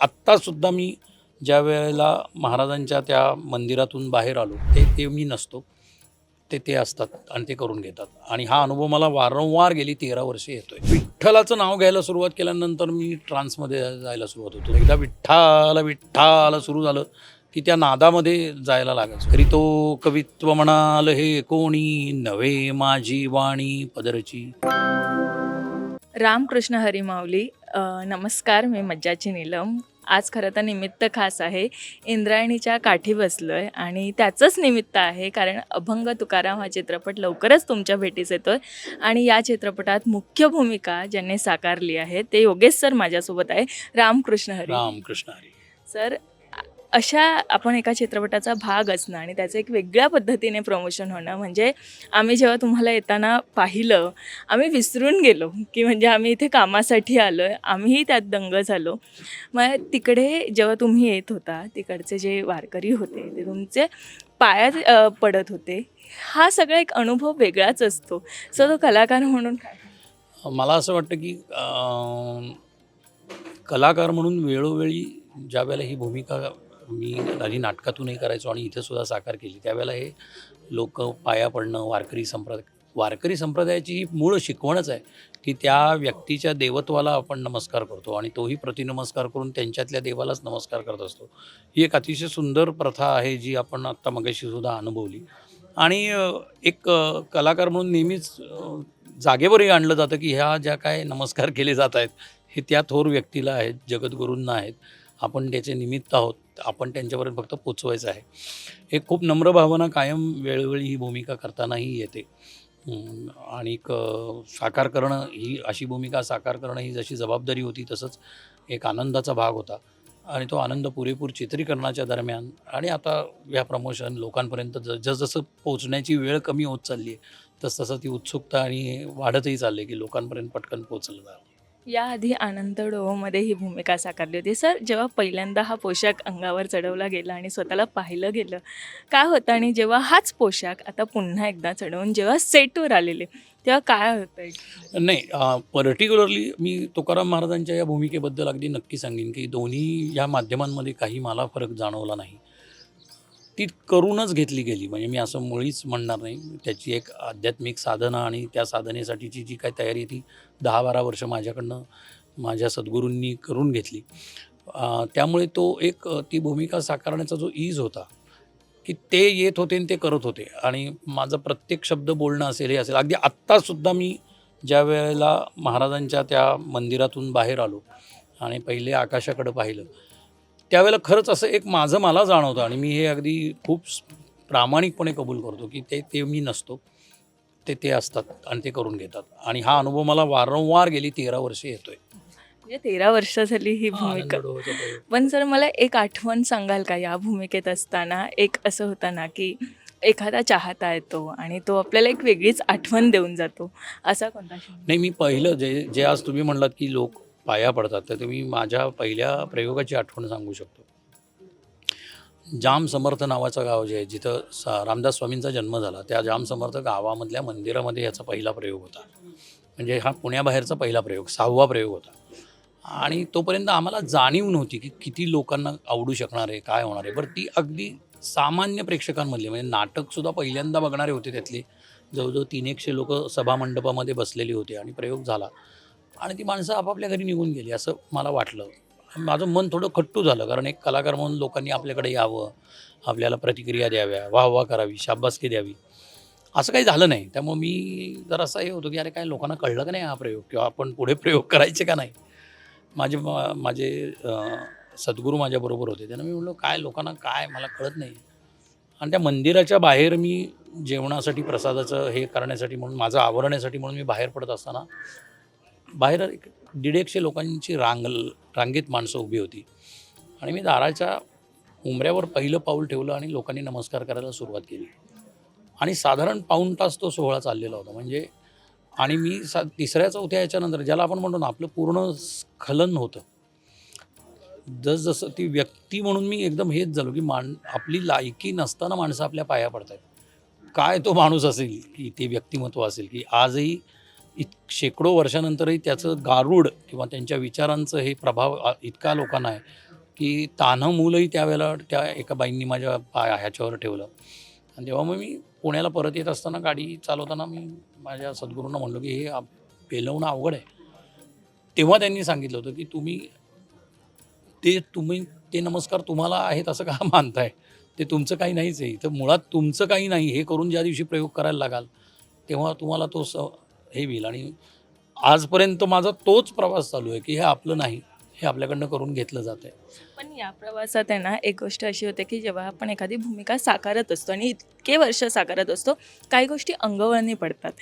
आत्तासुद्धा मी ज्या वेळेला महाराजांच्या त्या मंदिरातून बाहेर आलो ते ते मी नसतो. ते ते असतात आणि ते करून घेतात. आणि हा अनुभव मला वारंवार गेली तेरा वर्षे येतोय. विठ्ठलाचं नाव घ्यायला सुरुवात केल्यानंतर मी ट्रान्समध्ये जायला सुरुवात होतो. एकदा विठ्ठाला विठ्ठाला सुरू झालं की त्या नादामध्ये जायला लागायचं. तरी तो कवित्व म्हणाल हे कोणी नवे माझी वाणी पदरची. रामकृष्ण हरी माऊली अ, नमस्कार मी मज्जाची नीलम. आज खरं तर निमित्त खास आहे. इंद्रायणीच्या काठी बसलो आहे आणि त्याचंच निमित्त आहे कारण अभंग तुकाराम हा चित्रपट लवकरच तुमच्या भेटीस येतो आहे आणि या चित्रपटात मुख्य भूमिका ज्यांनी साकारली आहे ते योगेश सर माझ्यासोबत आहे. रामकृष्ण हरी. रामकृष्ण हरी. सर अशा आपण एका चित्रपटाचा भाग असणं आणि त्याचं एक वेगळ्या पद्धतीने प्रमोशन होणं म्हणजे आम्ही जेव्हा तुम्हाला येताना पाहिलं आम्ही विसरून गेलो की म्हणजे आम्ही इथे कामासाठी आलो आहे आम्हीही त्यात दंग झालो. मग तिकडे जेव्हा तुम्ही येत होता तिकडचे जे वारकरी होते ते तुमचे पायात पडत होते. हा सगळा एक अनुभव वेगळाच असतो. सो तो कलाकार म्हणून मला असं वाटतं की कलाकार म्हणून वेळोवेळी ज्या वेळेला ही भूमिका मी आधी नाटकातूनही करायचो आणि इथेसुद्धा साकार केली. त्यावेळेला हे लोक पाया पडणं वारकरी संप्रदाय वारकरी संप्रदायाची ही मूळ शिकवणच आहे की त्या व्यक्तीच्या देवत्वाला आपण नमस्कार करतो आणि तोही प्रतिनमस्कार करून त्यांच्यातल्या देवालाच नमस्कार करत असतो. ही एक अतिशय सुंदर प्रथा आहे जी आपण आत्ता मगाशीसुद्धा अनुभवली. आणि एक कलाकार म्हणून नेहमीच जागेवरही आणलं जातं की ह्या ज्या काय नमस्कार केले जात आहेत हे त्या थोर व्यक्तीला आहेत जगद्गुरूंना आहेत. आपण त्याचे निमित्त आहोत आपण त्यांच्यापर्यंत फक्त पोचवायचं आहे. हे खूप नम्र भावना कायम वेळोवेळी ही भूमिका करतानाही येते. आणि साकार करणं ही अशी भूमिका साकार करणं ही जशी जबाबदारी होती तसंच एक आनंदाचा भाग होता. आणि तो आनंद पुरेपूर चित्रीकरणाच्या दरम्यान आणि आता या प्रमोशन लोकांपर्यंत ज जसजसं पोचण्याची वेळ कमी होत चालली आहे तसतसं ती उत्सुकता आणि वाढतही चालली आहे की लोकांपर्यंत पटकन पोचलं जावं. याआधी आनंद डोहोमध्ये ही भूमिका साकारली होती. सर जेव्हा पहिल्यांदा हा पोशाख अंगावर चढवला गेला आणि स्वतःला पाहिलं गेलं काय होतं? आणि जेव्हा हाच पोशाख आता पुन्हा एकदा चढवून जेव्हा सेटवर आलेले तेव्हा काय होतं नाही पर्टिक्युलरली मी तुकाराम महाराजांच्या या भूमिकेबद्दल अगदी नक्की सांगेन की दोन्ही या माध्यमांमध्ये काही मला फरक जाणवला नाही. ती करूनच घेतली गेली. म्हणजे मी असं मुळीच म्हणणार नाही. त्याची एक आध्यात्मिक साधना आणि त्या साधनेसाठीची जी काय तयारी ती दहा बारा वर्ष माझ्याकडनं माझ्या सद्गुरूंनी करून घेतली. त्यामुळे तो एक ती भूमिका साकारण्याचा जो ईज होता की ते येत होते आणि ते करत होते. आणि माझं प्रत्येक शब्द बोलणं असेल हे असेल. अगदी आत्तासुद्धा मी ज्या वेळेला महाराजांच्या त्या मंदिरातून बाहेर आलो आणि पहिले आकाशाकडं पाहिलं त्यावेळेला खरंच असं एक माझं मला जाणवतं आणि मी हे अगदी खूप प्रामाणिकपणे कबूल करतो की ते ते मी नसतो. ते ते असतात आणि ते करून घेतात. आणि हा अनुभव मला वारंवार गेली तेरा वर्षे येतोय. म्हणजे तेरा वर्ष झाली ही भूमिका. पण सर मला एक आठवण सांगाल का या भूमिकेत असताना? एक असं होतं ना की एखादा चाहता येतो आणि तो आपल्याला एक वेगळीच आठवण देऊन जातो. असा कोणता? नाही मी पहिलं जे जे आज तुम्ही म्हणलात की लोक पाया पडतात. तर तुम्ही माझ्या पहिल्या प्रयोगाची आठवण सांगू शकतो. जाम समर्थ नावाचं गाव जे आहे जिथं सा रामदास स्वामींचा जन्म झाला त्या जाम समर्थ गावामधल्या मंदिरामध्ये याचा पहिला प्रयोग होता. म्हणजे हा पुण्याबाहेरचा पहिला प्रयोग सहावा प्रयोग होता. आणि तोपर्यंत आम्हाला जाणीव नव्हती की किती लोकांना आवडू शकणार आहे काय होणार आहे. बरं ती अगदी सामान्य प्रेक्षकांमधली म्हणजे नाटकसुद्धा पहिल्यांदा बघणारे होते त्यातले. जवळजवळ तीन एकशे लोक सभामंडपामध्ये बसलेली होती आणि प्रयोग झाला. आणि ती माणसं आपापल्या घरी निघून गेली असं मला वाटलं. माझं मन थोडं खट्टू झालं कारण एक कलाकार म्हणून लोकांनी आपल्याकडे यावं आपल्याला प्रतिक्रिया द्याव्या वाह वाह करावी शाबासकी द्यावी. असं काही झालं नाही. त्यामुळे मी जर असं हे होतो की अरे काय लोकांना कळलं का नाही हा प्रयोग? किंवा आपण पुढे प्रयोग करायचे का नाही? माझे माझे सद्गुरू माझ्याबरोबर होते. त्यांना मी म्हणलो काय लोकांना काय? मला कळत नाही. आणि त्या मंदिराच्या बाहेर मी जेवणासाठी प्रसादाचं हे करण्यासाठी म्हणून माझं आवरण्यासाठी म्हणून मी बाहेर पडत असताना बाहेर एक दीड एकशे लोकांची रांग रांगेत माणसं उभी होती. आणि मी दाराच्या उमऱ्यावर पहिलं पाऊल ठेवलं आणि लोकांनी नमस्कार करायला सुरुवात केली. आणि साधारण पाऊण तास तो सोहळा चाललेला होता. म्हणजे आणि मी सा तिसऱ्या चौथ्या याच्यानंतर ज्याला आपण म्हणतो ना आपलं पूर्ण स्खलन होतं. जसजसं ती व्यक्ती म्हणून मी एकदम हेच झालो की मान आपली लायकी नसताना माणसं आपल्या पाया पडत आहेत काय तो माणूस असेल की ते व्यक्तिमत्व असेल की आजही इत शेकडो वर्षानंतरही त्याचं गारूड किंवा त्यांच्या विचारांचं हे प्रभाव इतका लोकांना आहे की तान्हं मूलही त्यावेळेला त्या एका बाईंनी माझ्या पाय ह्याच्यावर ठेवलं. आणि तेव्हा मग मी पुण्याला परत येत असताना गाडी चालवताना मी माझ्या सद्गुरूंना म्हणलो की हे पेलवणं अवघड आहे. तेव्हा त्यांनी सांगितलं होतं की तुम्ही ते तुम्ही ते नमस्कार तुम्हाला आहेत असं का मानताय? ते तुमचं काही नाहीच आहे. तर मुळात तुमचं काही नाही. हे करून ज्या दिवशी प्रयोग करायला लागाल तेव्हा तुम्हाला तो स हे होईल. आणि आजपर्यंत माझा तोच प्रवास चालू आहे की हे आपलं नाही हे आपल्याकडनं करून घेतलं जात आहे. पण या प्रवासात आहे ना एक गोष्ट अशी होते की जेव्हा आपण एखादी भूमिका साकारत असतो आणि इतके वर्ष साकारत असतो काही गोष्टी अंगवळणी पडतात.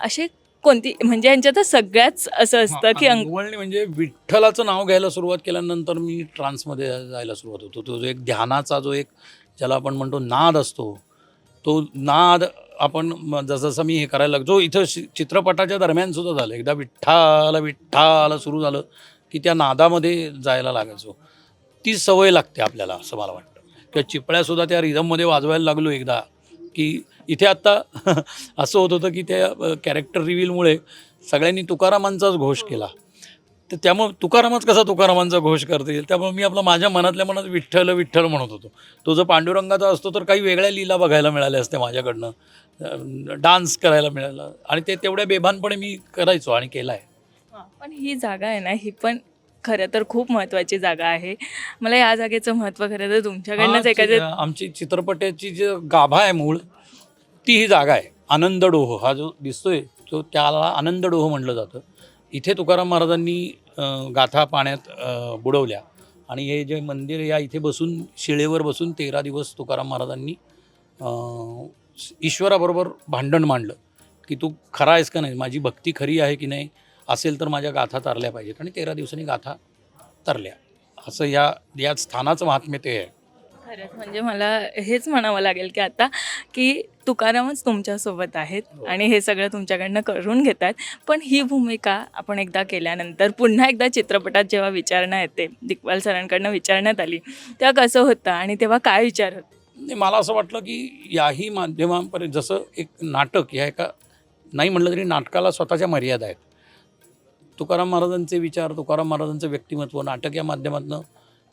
असे कोणती म्हणजे यांच्यात सगळ्याच असं असतं की अंग अंगवळणी म्हणजे विठ्ठलाचं नाव घ्यायला सुरुवात केल्यानंतर मी ट्रान्समध्ये जायला सुरुवात होतो. तो जो एक ध्यानाचा जो एक ज्याला आपण म्हणतो नाद असतो तो नाद आपण म- मी हे करायला लागतो इथं शि- चित्रपटाच्या दरम्यान सुद्धा झालं. एकदा विठ्ठाला विठ्ठाला सुरू झालं की त्या नादामध्ये जायला लागायचो. ती सवय लागते आपल्याला असं मला वाटतं. किंवा चिपळ्यासुद्धा त्या रिदममध्ये वाजवायला लागलो एकदा की इथे आत्ता असं होत होतं की त्या कॅरेक्टर रिव्हीलमुळे सगळ्यांनी तुकारामांचाच घोष केला. तर त्यामुळे तुकारामच कसा तुकारामांचा घोष करता येईल त्यामुळे मी आपला माझ्या मनातल्या मनात विठ्ठल विठ्ठल म्हणत होतो. तो जो पांडुरंगाचा असतो तर काही वेगळ्या लीला बघायला मिळाल्या असत्या माझ्याकडनं. डान्स करायला मिळाला. आणि ते तेवढ्या बेभानपणे मी करायचो आणि केला आहे हां, पण ही जागा आहे ना ही पण खरं तर खूप महत्त्वाची जागा आहे. मला या जागेचं महत्त्व खरं तर तुमच्याकडनंच एखाद्या आमची चित्रपटाची जी गाभा आहे मूळ ती ही जागा आहे. आनंदडोह हा जो दिसतोय तो त्याला आनंदडोह म्हटलं जातं. इथे तुकाराम महाराजांनी गाथा पाण्यात बुडवल्या. आणि हे जे मंदिर या इथे बसून शिळेवर बसून तेरा दिवस तुकाराम महाराजांनी ईश्वराबरोबर भांडण मांडलं की तू खरा आहेस का नाही? माझी भक्ती खरी आहे की नाही? असेल तर माझ्या गाथा तारल्या पाहिजेत. आणि तेरा दिवसांनी गाथा तरल्या. असं या या स्थानाचं महात्म्य ते आहे. खरंच म्हणजे मला हेच म्हणावं लागेल की आता की तुकारामच तुमच्यासोबत आहेत आणि हे सगळं तुमच्याकडनं करून घेत आहेत पण ही भूमिका आपण एकदा केल्यानंतर पुन्हा एकदा चित्रपटात जेव्हा विचारणा येते दिग्पाल सरांकडनं विचारण्यात आली तेव्हा कसं होतं आणि तेव्हा काय विचार होते? नाही मला असं वाटलं की याही माध्यमांपर्यंत जसं एक नाटक या एका नाही म्हटलं तरी नाटकाला स्वतःच्या मर्यादा आहेत. तुकाराम महाराजांचे विचार तुकाराम महाराजांचं व्यक्तिमत्व नाटक या माध्यमातून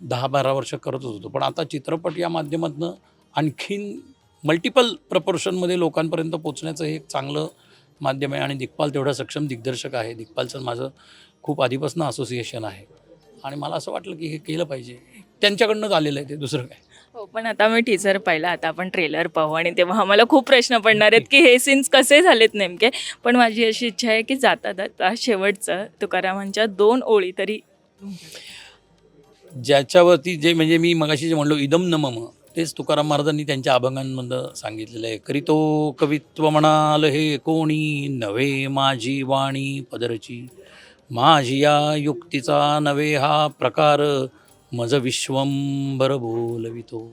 दहा बारा वर्ष करतच होतो. पण आता चित्रपट या माध्यमातून आणखीन मल्टिपल प्रपोर्शनमध्ये लोकांपर्यंत पोचण्याचं हे एक चांगलं माध्यम आहे. आणि दिग्पाल तेवढा सक्षम दिग्दर्शक आहे. दिग्पालचं माझं खूप आधीपासून असोसिएशन आहे. आणि मला असं वाटलं की हे केलं पाहिजे. त्यांच्याकडनंच आलेलं आहे ते दुसरं काय? हो पण आता मी टीचर पाहिला. आता आपण ट्रेलर पाहू. आणि तेव्हा आम्हाला खूप प्रश्न पडणार आहेत की हे सीन्स कसे झालेत नेमके? पण माझी अशी इच्छा आहे की जाता जाता शेवटचं तुकारामांच्या दोन ओळी तरी ज्याच्यावरती जे म्हणजे मी मगाशी जे म्हणलो इदम नमम तेच तुकाराम महाराजांनी त्यांच्या अभंगांमधलं सांगितलेलं आहे. करीतो कवित्व म्हणाल हे कोणी नवे माझी वाणी पदरची. माझी या युक्तीचा नवे हा प्रकार मज विश्वंभर बोलवितो.